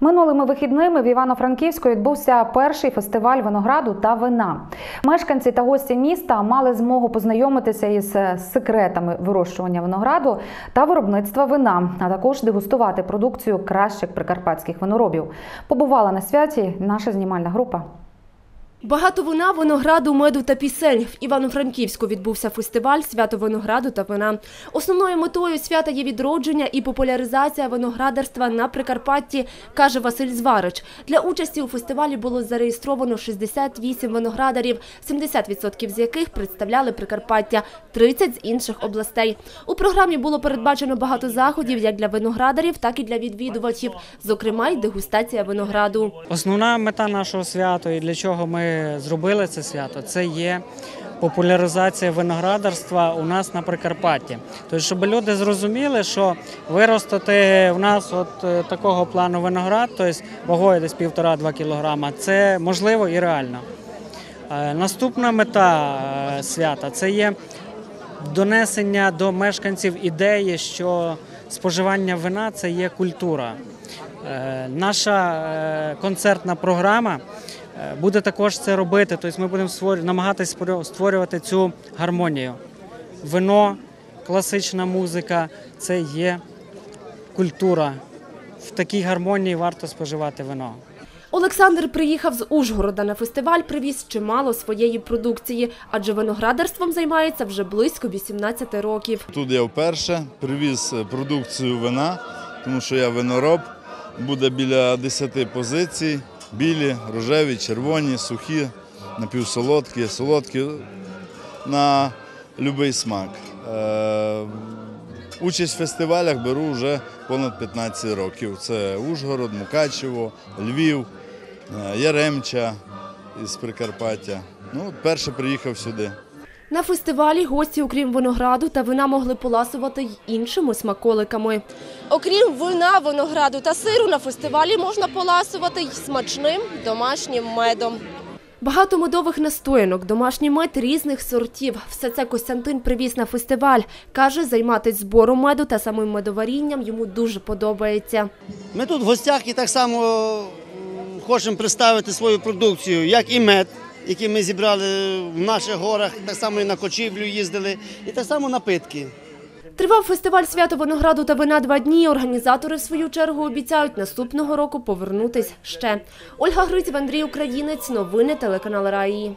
Минулими вихідними в Івано-Франківську відбувся перший фестиваль винограду та вина. Мешканці та гості міста мали змогу познайомитися із е, секретами вирощування винограду та виробництва вина, а також дегустувати продукцію кращих прикарпатських виноробів. Побувала на святі наша знімальна група. Багато вина, винограду, меду та пісень. В Івано-Франківську відбувся фестиваль свято винограду та вина. Основною метою свята є відродження і популяризація виноградарства на Прикарпатті, каже Василь Зварич. Для участі у фестивалі було зареєстровано 68 виноградарів, 70% з яких представляли Прикарпаття, 30 з інших областей. У програмі було передбачено багато заходів як для виноградарів, так і для відвідувачів, зокрема й дегустація винограду. Основна мета нашого свята і для чого ми зробили це свято, це є популяризація виноградарства у нас на Прикарпатті. Тобто, щоб люди зрозуміли, що виростити в нас от е, такого плану виноград, тобто вагою десь півтора-два кілограма, це можливо і реально. Е, Наступна мета е, свята це є донесення до мешканців ідеї, що споживання вина це є культура. Наша концертна програма буде також це робити. Тобто ми будемо намагатись створювати цю гармонію. Вино, класична музика це є культура. В такій гармонії варто споживати вино. Олександр приїхав з Ужгорода на фестиваль, привіз чимало своєї продукції, адже виноградарством займається вже близько 18 років. Тут я вперше привіз е, продукцію вина, тому що я винороб. Буде біля 10 позицій: білі, рожеві, червоні, сухі, напівсолодкі, солодкі на будь-який смак. Е, Участь в фестивалях беру вже понад 15 років. Це Ужгород, Мукачево, Львів, е, Яремча із Прикарпаття. Ну, перше приїхав сюди. На фестивалі гості, окрім винограду та вина, могли поласувати й іншими смаколиками. Окрім вина, винограду та сиру, на фестивалі можна поласувати й смачним домашнім медом. Багато медових настоянок, домашній мед різних сортів. Все це Костянтин привіз на фестиваль. Каже, займатися збором меду та самим медоварінням йому дуже подобається. Ми тут в гостях і так само хочемо представити свою продукцію, як і мед, який ми зібрали в наших горах, так само і на кочівлю їздили, і так само напитки. Тривав фестиваль свято винограду та вина два дні. Організатори, в свою чергу, обіцяють наступного року повернутись ще. Ольга Гриців, Андрій Українець. Новини телеканал Раї.